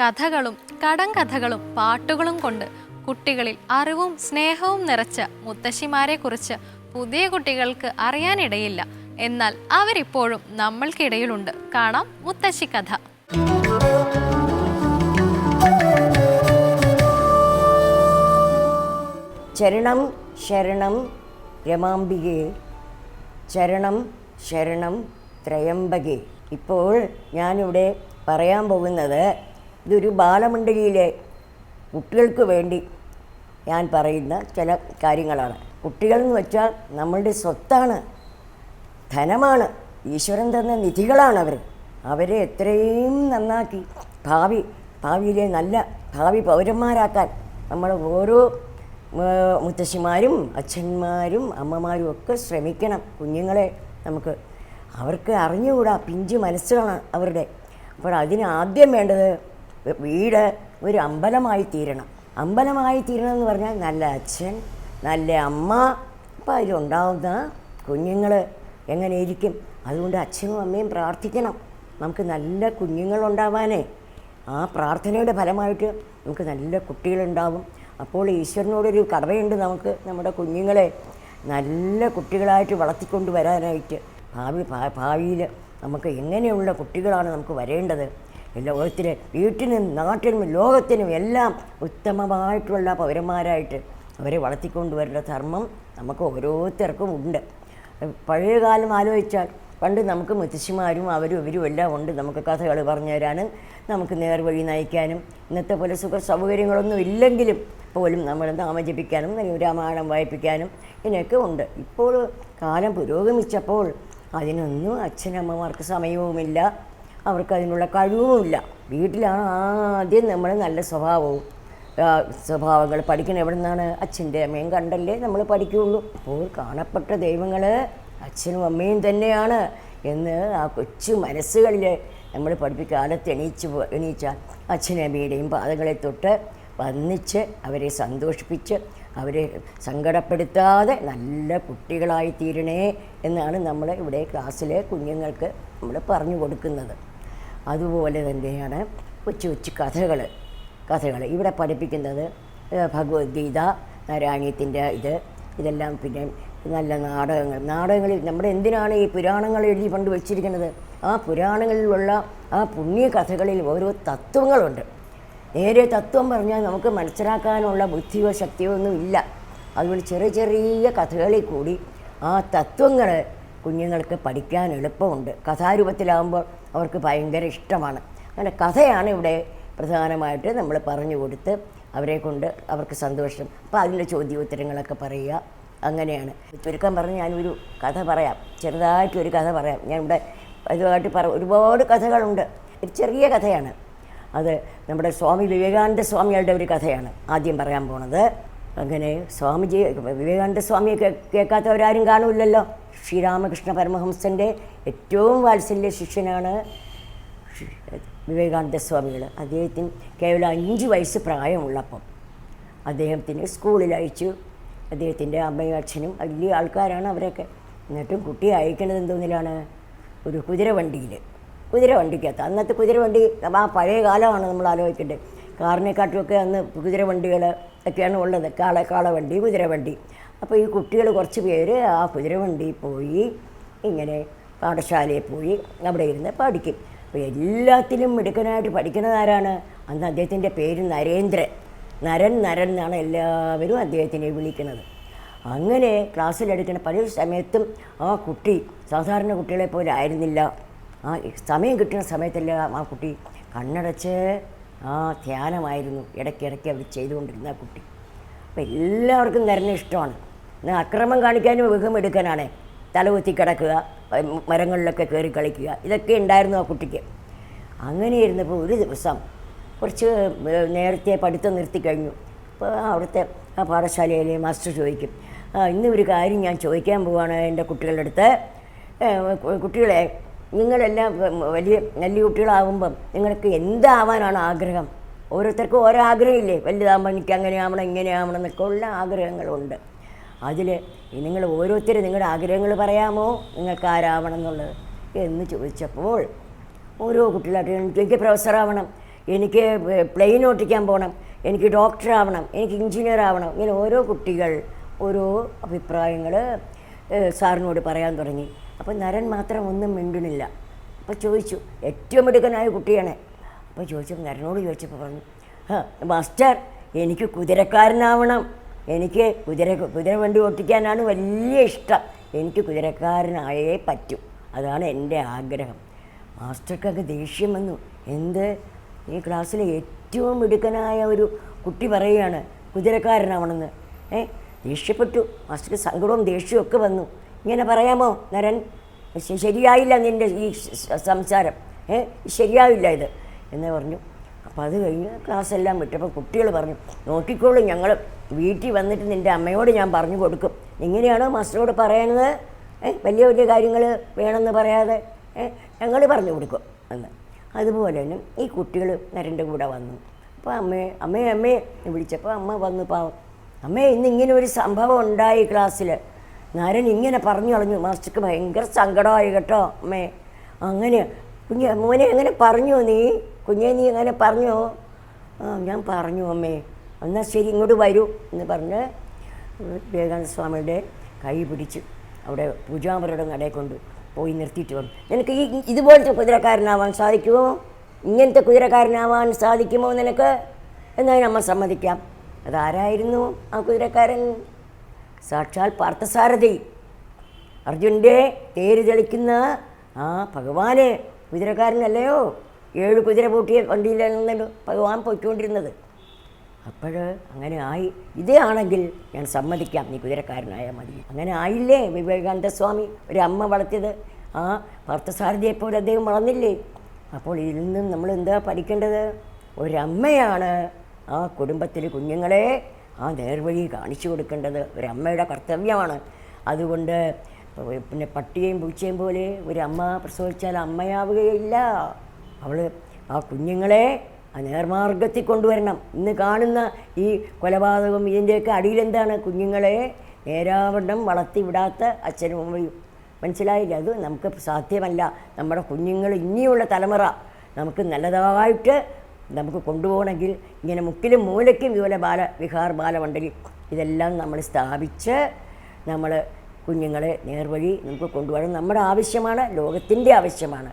കഥകളും കടങ്കഥകളും പാട്ടുകളും കൊണ്ട് കുട്ടികളിൽ അറിവും സ്നേഹവും നിറച്ച മുത്തശ്ശിമാരെക്കുറിച്ച് പുതിയ കുട്ടികൾക്ക് അറിയാനിടയില്ല. എന്നാൽ അവരിപ്പോഴും നമ്മൾക്കിടയിലുണ്ട്. കാണാം മുത്തശ്ശി കഥ. ചരണം ശരണം രമാംബികെ. ചരണം ശരണം ത്രയംബകെ. ഇപ്പോൾ ഞാനിവിടെ പറയാൻ പോകുന്നത് ഇതൊരു ബാലമണ്ഡലിയിലെ കുട്ടികൾക്ക് വേണ്ടി ഞാൻ പറയുന്ന ചില കാര്യങ്ങളാണ്. കുട്ടികൾ എന്ന് വെച്ചാൽ നമ്മളുടെ സ്വത്താണ്. ധനമാണ്. ഈശ്വരൻ തന്ന നിധികളാണ് അവർ അവരെ എത്രയും നന്നാക്കി ഭാവി ഭാവിയിലെ നല്ല ഭാവി പൗരന്മാരാക്കാൻ നമ്മൾ ഓരോ മുത്തശ്ശിമാരും അച്ഛന്മാരും അമ്മമാരും ഒക്കെ ശ്രമിക്കണം കുഞ്ഞുങ്ങളെ നമുക്ക്. അവർക്ക് അറിഞ്ഞുകൂടാ പിഞ്ചു മനസ്സുകളാണ് അവരുടെ. അപ്പോൾ അതിന് ആദ്യം വേണ്ടത് വീട് ഒരു അമ്പലമായി തീരണം. അമ്പലമായി തീരണം എന്ന് പറഞ്ഞാൽ നല്ല അച്ഛൻ നല്ല അമ്മ അപ്പം അതിലുണ്ടാവുന്ന കുഞ്ഞുങ്ങൾ എങ്ങനെ ഇരിക്കും? അതുകൊണ്ട് അച്ഛനും അമ്മയും പ്രാർത്ഥിക്കണം. നമുക്ക് നല്ല കുഞ്ഞുങ്ങളുണ്ടാവാനേ. ആ പ്രാർത്ഥനയുടെ ഫലമായിട്ട് നമുക്ക് നല്ല കുട്ടികളുണ്ടാവും. അപ്പോൾ ഈശ്വരനോടൊരു കടവയുണ്ട് നമുക്ക് നമ്മുടെ കുഞ്ഞുങ്ങളെ നല്ല കുട്ടികളായിട്ട് വളർത്തിക്കൊണ്ട് വരാനായിട്ട്. ഭാവി ഭാവിയിൽ നമുക്ക് എങ്ങനെയുള്ള കുട്ടികളാണ് നമുക്ക് വരേണ്ടത്? ലോകത്തിലെ വീട്ടിനും നാട്ടിനും ലോകത്തിനും എല്ലാം ഉത്തമമായിട്ടുള്ള പൗരന്മാരായിട്ട് അവരെ വളർത്തിക്കൊണ്ടുവരേണ്ട ധർമ്മം നമുക്ക് ഓരോരുത്തർക്കും ഉണ്ട്. പഴയ കാലം ആലോചിച്ചാൽ പണ്ട് നമുക്ക് മുത്തശ്ശിമാരും അവരും ഇവരും എല്ലാം ഉണ്ട്. നമുക്ക് കഥകൾ പറഞ്ഞു തരാനും നമുക്ക് നേർവഴി നയിക്കാനും ഇന്നത്തെ പോലെ സുഖ സൗകര്യങ്ങളൊന്നും ഇല്ലെങ്കിലും പോലും നമ്മൾ താമജിപ്പിക്കാനും ജപിക്കാനും രാമായണം വായിപ്പിക്കാനും ഇതിനൊക്കെ ഉണ്ട്. ഇപ്പോൾ കാലം പുരോഗമിച്ചപ്പോൾ അതിനൊന്നും അച്ഛനമ്മമാർക്ക് സമയവുമില്ല. അവർക്ക് അതിനുള്ള കഴിവുമില്ല. വീട്ടിലാണ് ആദ്യം നമ്മൾ നല്ല സ്വഭാവവും സ്വഭാവങ്ങൾ പഠിക്കണം. എവിടെ നിന്നാണ് അച്ഛന്റെ അമ്മയും കണ്ടല്ലേ നമ്മൾ പഠിക്കുകയുള്ളൂ അപ്പോൾ കാണപ്പെട്ട ദൈവങ്ങൾ അച്ഛനും അമ്മയും തന്നെയാണ് എന്ന് ആ കൊച്ചു മനസ്സുകളിൽ നമ്മൾ പഠിപ്പിക്കാലത്ത് എണീച്ച് എണീച്ചാൽ അച്ഛനും അമ്മയുടെയും പാദങ്ങളെ തൊട്ട് വന്നിച്ച് അവരെ സന്തോഷിപ്പിച്ച് അവരെ സങ്കടപ്പെടുത്താതെ നല്ല കുട്ടികളായി തീരണേ എന്നാണ് നമ്മൾ ഇവിടെ ക്ലാസ്സിലെ കുഞ്ഞുങ്ങൾക്ക് നമ്മൾ പറഞ്ഞു കൊടുക്കുന്നത്. അതുപോലെ തന്നെയാണ് കൊച്ചു കൊച്ചു കഥകൾ കഥകൾ ഇവിടെ പഠിപ്പിക്കുന്നത് ഭഗവത്ഗീത നാരായണീയത്തിന്റെ ഇത്. ഇതെല്ലാം പിന്നെ നല്ല നാടകങ്ങൾ. നാടകങ്ങളിൽ നമ്മുടെ എന്തിനാണ് ഈ പുരാണങ്ങൾ എഴുതി പണ്ട് വെച്ചിരിക്കുന്നത്? ആ പുരാണങ്ങളിലുള്ള ആ പുണ്യ കഥകളിൽ ഓരോ തത്വങ്ങളുണ്ട്. നേരെ തത്വം പറഞ്ഞാൽ നമുക്ക് മനസ്സിലാക്കാനുള്ള ബുദ്ധിയോ ശക്തിയോ ഒന്നും ഇല്ല. അതുകൊണ്ട് ചെറിയ ചെറിയ കഥകളിൽ കൂടി ആ തത്വങ്ങൾ കുഞ്ഞുങ്ങൾക്ക് പഠിക്കാൻ എളുപ്പമുണ്ട്. കഥാരൂപത്തിലാകുമ്പോൾ അവർക്ക് ഭയങ്കര ഇഷ്ടമാണ്. അങ്ങനെ കഥയാണ് ഇവിടെ പ്രധാനമായിട്ട് നമ്മൾ പറഞ്ഞു കൊടുത്ത് അവരെ കൊണ്ട് അവർക്ക് സന്തോഷം. അപ്പോൾ അതിന്റെ ചോദ്യോത്തരങ്ങളൊക്കെ പറയുക. അങ്ങനെയാണ്. ചുരുക്കം പറഞ്ഞ് ഞാനൊരു കഥ പറയാം. ചെറുതായിട്ടൊരു കഥ പറയാം. ഞാനിവിടെ ഇതുമായിട്ട് പറ ഒരുപാട് കഥകളുണ്ട്. ഒരു ചെറിയ കഥയാണ്. അത് നമ്മുടെ സ്വാമി വിവേകാനന്ദ സ്വാമികളുടെ ഒരു കഥയാണ് ആദ്യം പറയാൻ പോണത്. അങ്ങനെ സ്വാമിജി വിവേകാനന്ദ സ്വാമിയെ കേൾക്കാത്തവരാരും കാണുമില്ലല്ലോ ശ്രീരാമകൃഷ്ണ പരമഹംസന്റെ ഏറ്റവും വാത്സല്യ ശിഷ്യനാണ് വിവേകാനന്ദ സ്വാമികൾ അദ്ദേഹത്തിന് കേവലം അഞ്ച് വയസ്സ് പ്രായമുള്ളപ്പം അദ്ദേഹത്തിന് സ്കൂളിൽ അയച്ചു. അദ്ദേഹത്തിന്റെ അമ്മയും അച്ഛനും വലിയ ആൾക്കാരാണ് അവരൊക്കെ എന്നിട്ടും കുട്ടിയെ അയക്കണത് എന്തോന്നിലാണ്? ഒരു കുതിരവണ്ടിയിൽ കുതിരവണ്ടിക്കകത്ത്. അന്നത്തെ കുതിരവണ്ടി ആ പഴയ കാലമാണ് നമ്മൾ ആലോചിക്കേണ്ടത്. കാറിനെക്കാട്ടുമൊക്കെ അന്ന് കുതിരവണ്ടികൾ ഒക്കെയാണ് ഉള്ളത്. കാള കാളവണ്ടി കുതിരവണ്ടി. അപ്പോൾ ഈ കുട്ടികൾ കുറച്ച് പേര് ആ കുതിരവണ്ടിയിൽ പോയി ഇങ്ങനെ പാഠശാലയിൽ പോയി അവിടെ ഇരുന്ന് പഠിക്കും. അപ്പോൾ എല്ലാത്തിലും മിടുക്കനായിട്ട് പഠിക്കുന്നത് ആരാണ്? അന്ന് അദ്ദേഹത്തിന്റെ പേര് നരേന്ദ്രൻ. നരൻ നരൻ എന്നാണ് എല്ലാവരും അദ്ദേഹത്തിനെ വിളിക്കുന്നത്. അങ്ങനെ ക്ലാസ്സിലെടുക്കുന്ന പല സമയത്തും ആ കുട്ടി സാധാരണ കുട്ടികളെ പോലെ ആയിരുന്നില്ല. ആ സമയം കിട്ടുന്ന സമയത്തെല്ലാം ആ കുട്ടി കണ്ണടച്ച് ആ ധ്യാനമായിരുന്നു. ഇടയ്ക്കിടയ്ക്ക് അവർ ചെയ്തുകൊണ്ടിരുന്ന ആ കുട്ടി. അപ്പം എല്ലാവർക്കും നിരന്നെ ഇഷ്ടമാണ്. എന്നാൽ അക്രമം കാണിക്കാനും വിഹം എടുക്കാനാണ്. തലകുത്തി കിടക്കുക മരങ്ങളിലൊക്കെ കയറി കളിക്കുക. ഇതൊക്കെ ഉണ്ടായിരുന്നു ആ കുട്ടിക്ക്. അങ്ങനെ ഇരുന്നപ്പോൾ ഒരു ദിവസം കുറച്ച് നേരത്തെ പഠിത്തം നിർത്തി കഴിഞ്ഞു. അപ്പോൾ അവിടുത്തെ ആ പാഠശാലയിലെ മാസ്റ്റർ ചോദിക്കും "ആ, ഇന്ന് ഒരു കാര്യം ഞാൻ ചോദിക്കാൻ പോവാണ് എന്റെ കുട്ടികളുടെ അടുത്ത്. കുട്ടികളെ നിങ്ങളെല്ലാം വലിയ വലിയ കുട്ടികളാവുമ്പം നിങ്ങൾക്ക് എന്താവാനാണ് ആഗ്രഹം? ഓരോരുത്തർക്കും ഓരോ ആഗ്രഹമില്ലേ? വലുതാകുമ്പോൾ എനിക്ക് അങ്ങനെ ആവണം ഇങ്ങനെ ആവണം എന്നൊക്കെ ഉള്ള ആഗ്രഹങ്ങളുണ്ട്. അതിൽ നിങ്ങൾ ഓരോരുത്തരും നിങ്ങളുടെ ആഗ്രഹങ്ങൾ പറയാമോ? നിങ്ങൾക്ക് ആരാവണം എന്നുള്ളത് എന്ന് ചോദിച്ചപ്പോൾ ഓരോ കുട്ടികളായിട്ട് എനിക്ക് പ്രൊഫസറാവണം എനിക്ക് പ്ലെയിൻ ഓട്ടിക്കാൻ പോകണം എനിക്ക് ഡോക്ടർ ആവണം എനിക്ക് എഞ്ചിനീയർ ആവണം ഇങ്ങനെ ഓരോ കുട്ടികൾ ഓരോ അഭിപ്രായങ്ങൾ സാറിനോട് പറയാൻ തുടങ്ങി. അപ്പോൾ നരൻ മാത്രം ഒന്നും മിണ്ടുന്നില്ല. അപ്പോൾ ചോദിച്ചു ഏറ്റവും മിടുക്കനായ കുട്ടിയാണ്. അപ്പോൾ ചോദിച്ചപ്പോൾ നരനോട് ചോദിച്ചപ്പോൾ പറഞ്ഞു മാസ്റ്റർ എനിക്ക് കുതിരക്കാരനാവണം. എനിക്ക് കുതിര കുതിര വണ്ടി ഓട്ടിക്കാനാണ് വലിയ ഇഷ്ടം. എനിക്ക് കുതിരക്കാരനായേ പറ്റൂ. അതാണ് എന്റെ ആഗ്രഹം. മാസ്റ്റർക്കൊക്കെ ദേഷ്യം വന്നു. എന്ത്? ഈ ക്ലാസ്സിലെ ഏറ്റവും മിടുക്കനായ ഒരു കുട്ടി പറയുകയാണ് കുതിരക്കാരനാവണമെന്ന്. ഏ ദേഷ്യപ്പെട്ടു. മാസ്റ്റർക്ക് സങ്കടവും ദേഷ്യവും ഒക്കെ വന്നു. ഇങ്ങനെ പറയാമോ? നരൻ ശരിയായില്ല നിന്റെ ഈ സംസാരം. ഏ ശരിയാവില്ല ഇത്. എന്ന് പറഞ്ഞു. അപ്പോൾ അത് കഴിഞ്ഞ് ക്ലാസ് എല്ലാം വിട്ടപ്പോൾ കുട്ടികൾ പറഞ്ഞു നോക്കിക്കോളൂ ഞങ്ങൾ വീട്ടിൽ വന്നിട്ട് നിന്റെ അമ്മയോട് ഞാൻ പറഞ്ഞു കൊടുക്കും. എങ്ങനെയാണോ മാസ്റ്ററോട് പറയുന്നത് വലിയ വലിയ കാര്യങ്ങൾ വേണമെന്ന് പറയാതെ? ഞങ്ങൾ പറഞ്ഞു കൊടുക്കും. എന്ന്. അതുപോലെ തന്നെ ഈ കുട്ടികൾ നരന്റെ കൂടെ വന്നു. അപ്പോൾ അമ്മയെ അമ്മയെ അമ്മയെ വിളിച്ചപ്പോൾ അമ്മ വന്നു പാവം. അമ്മേ ഇന്ന് ഇങ്ങനെ ഒരു സംഭവം ഉണ്ടായി ക്ലാസ്സിൽ നരൻ ഇങ്ങനെ പറഞ്ഞു കളഞ്ഞു. മാസ്റ്റർക്ക് ഭയങ്കര സങ്കടമായി കേട്ടോ അമ്മേ. അങ്ങനെ കുഞ്ഞെ മോനെ എങ്ങനെ പറഞ്ഞു നീ. കുഞ്ഞെ നീ അങ്ങനെ പറഞ്ഞു? ആ ഞാൻ പറഞ്ഞു അമ്മേ. എന്നാൽ ശരി ഇങ്ങോട്ട് വരൂ എന്ന് പറഞ്ഞ് വിവേകാനന്ദ സ്വാമിയുടെ കൈ പിടിച്ച് അവിടെ പൂജാമരുടെ കടയിൽ കൊണ്ട് പോയി നിർത്തിയിട്ട് വന്നു. നിനക്ക് ഈ ഇതുപോലത്തെ കുതിരക്കാരനാവാൻ സാധിക്കുമോ? ഇങ്ങനത്തെ കുതിരക്കാരനാവാൻ സാധിക്കുമോ നിനക്ക്? എന്നാൽ നമ്മൾ സമ്മതിക്കാം. അതാരായിരുന്നു ആ കുതിരക്കാരൻ? സാക്ഷാൽ പാർത്ഥസാരഥി. അർജുന്റെ തേര് തെളിക്കുന്ന ആ ഭഗവാന് കുതിരക്കാരനല്ലയോ? ഏഴ് കുതിര പൂട്ടിയ വണ്ടിയിലാണെന്നല്ലോ ഭഗവാൻ പോയിക്കൊണ്ടിരുന്നത്. അപ്പോൾ അങ്ങനെ ആയി. ഇതേ ആണെങ്കിൽ ഞാൻ സമ്മതിക്കാം നീ കുതിരക്കാരനായാൽ മതി. അങ്ങനെ ആയില്ലേ വിവേകാനന്ദ സ്വാമി ഒരു അമ്മ വളർത്തിയത് ആ പാർത്ഥസാരഥിയെ പോലെ അദ്ദേഹം വളർന്നില്ലേ? അപ്പോൾ ഇതിൽ നിന്നും നമ്മൾ എന്താ പഠിക്കേണ്ടത്? ഒരമ്മയാണ് ആ കുടുംബത്തിലെ കുഞ്ഞുങ്ങളെ ആ നേർവഴി കാണിച്ചു കൊടുക്കേണ്ടത് ഒരമ്മയുടെ കർത്തവ്യമാണ്. അതുകൊണ്ട് പിന്നെ പട്ടിയെയും പൂച്ചയും പോലെ ഒരു അമ്മ പ്രസവിച്ചാൽ അമ്മയാവുകയില്ല. അവൾ ആ കുഞ്ഞുങ്ങളെ ആ നേർമാർഗത്തിൽ കൊണ്ടുവരണം. ഇന്ന് കാണുന്ന ഈ കൊലപാതകം ഇതിന്റെയൊക്കെ അടിയിലെന്താണ് കുഞ്ഞുങ്ങളെ നേരാവണ്ണം വളർത്തി വിടാത്ത അച്ഛനും അമ്മയും. മനസ്സിലായില്ല? അത് നമുക്ക് സാധ്യമല്ല. നമ്മുടെ കുഞ്ഞുങ്ങൾ ഇനിയുള്ള തലമുറ നമുക്ക് നല്ലതായിട്ട് നമുക്ക് കൊണ്ടുപോകണമെങ്കിൽ ഇങ്ങനെ മുക്കിലും മൂലയ്ക്കും ഇതുപോലെ ബാല വിഹാർ ബാലമണ്ഡലി ഇതെല്ലാം നമ്മൾ സ്ഥാപിച്ച് നമ്മൾ കുഞ്ഞുങ്ങളെ നേർവഴി നമുക്ക് കൊണ്ടുപോകണം. നമ്മുടെ ആവശ്യമാണ് ലോകത്തിന്റെ ആവശ്യമാണ്.